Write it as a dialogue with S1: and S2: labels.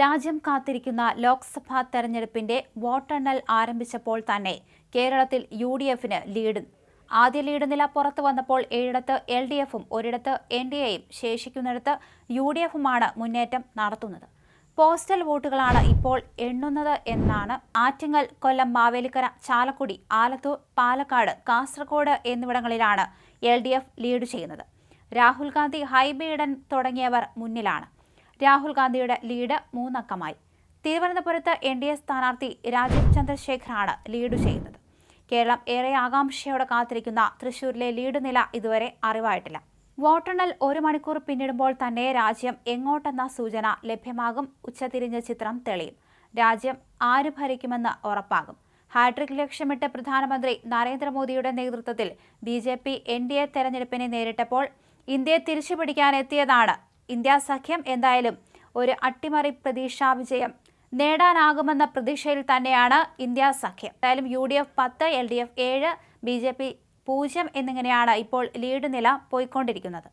S1: രാജ്യം കാത്തിരിക്കുന്ന ലോക്സഭാ തെരഞ്ഞെടുപ്പിന്റെ വോട്ടെണ്ണൽ ആരംഭിച്ചപ്പോൾ തന്നെ കേരളത്തിൽ യു ഡി എഫിന് ലീഡ്. ആദ്യ ലീഡ് നില പുറത്തു വന്നപ്പോൾ ഏഴിടത്ത് എൽ ഡി എഫും ഒരിടത്ത് എൻ ഡി എയും ശേഷിക്കുന്നിടത്ത് യു ഡി എഫുമാണ് മുന്നേറ്റം നടത്തുന്നത്. പോസ്റ്റൽ വോട്ടുകളാണ് ഇപ്പോൾ എണ്ണുന്നത് എന്നാണ് ആറ്റിങ്ങൽ കൊല്ലം മാവേലിക്കര ചാലക്കുടി ആലത്തൂർ പാലക്കാട് കാസർഗോഡ് എന്നിവിടങ്ങളിലാണ് എൽ ഡി എഫ് ലീഡ് ചെയ്യുന്നത്. രാഹുൽ ഗാന്ധി ഹൈബീഡൻ തുടങ്ങിയവർ മുന്നിലാണ്. രാഹുൽ ഗാന്ധിയുടെ ലീഡ് മൂന്നക്കമായി. തിരുവനന്തപുരത്ത് എൻ ഡി എ സ്ഥാനാർത്ഥി രാജീവ് ചന്ദ്രശേഖറാണ് ലീഡ് ചെയ്യുന്നത്. കേരളം ഏറെ ആകാംക്ഷയോടെ കാത്തിരിക്കുന്ന തൃശൂരിലെ ലീഡ് നില ഇതുവരെ അറിവായിട്ടില്ല. വോട്ടെണ്ണൽ ഒരു മണിക്കൂർ പിന്നിടുമ്പോൾ തന്നെ രാജ്യം എങ്ങോട്ടെന്ന സൂചന ലഭ്യമാകും. ഉച്ചതിരിഞ്ഞ ചിത്രം തെളിയും. രാജ്യം ആര് ഭരിക്കുമെന്ന് ഉറപ്പാകും. ഹാട്രിക് ലക്ഷ്യമിട്ട് പ്രധാനമന്ത്രി നരേന്ദ്രമോദിയുടെ നേതൃത്വത്തിൽ B J P N D A തെരഞ്ഞെടുപ്പിനെ നേരിട്ടപ്പോൾ ഇന്ത്യയെ തിരിച്ചുപിടിക്കാനെത്തിയതാണ് ഇന്ത്യ സഖ്യം എന്തായാലും ഒരു അട്ടിമറി പ്രതീക്ഷാ വിജയം നേടാനാകുമെന്ന പ്രതീക്ഷയിൽ തന്നെയാണ് ഇന്ത്യ സഖ്യം. എന്തായാലും യു ഡി എഫ് പത്ത് എൽ ഡി എഫ് ഏഴ് ബി ജെ പി പൂജ്യം എന്നിങ്ങനെയാണ് ഇപ്പോൾ ലീഡ് നില പോയിക്കൊണ്ടിരിക്കുന്നത്.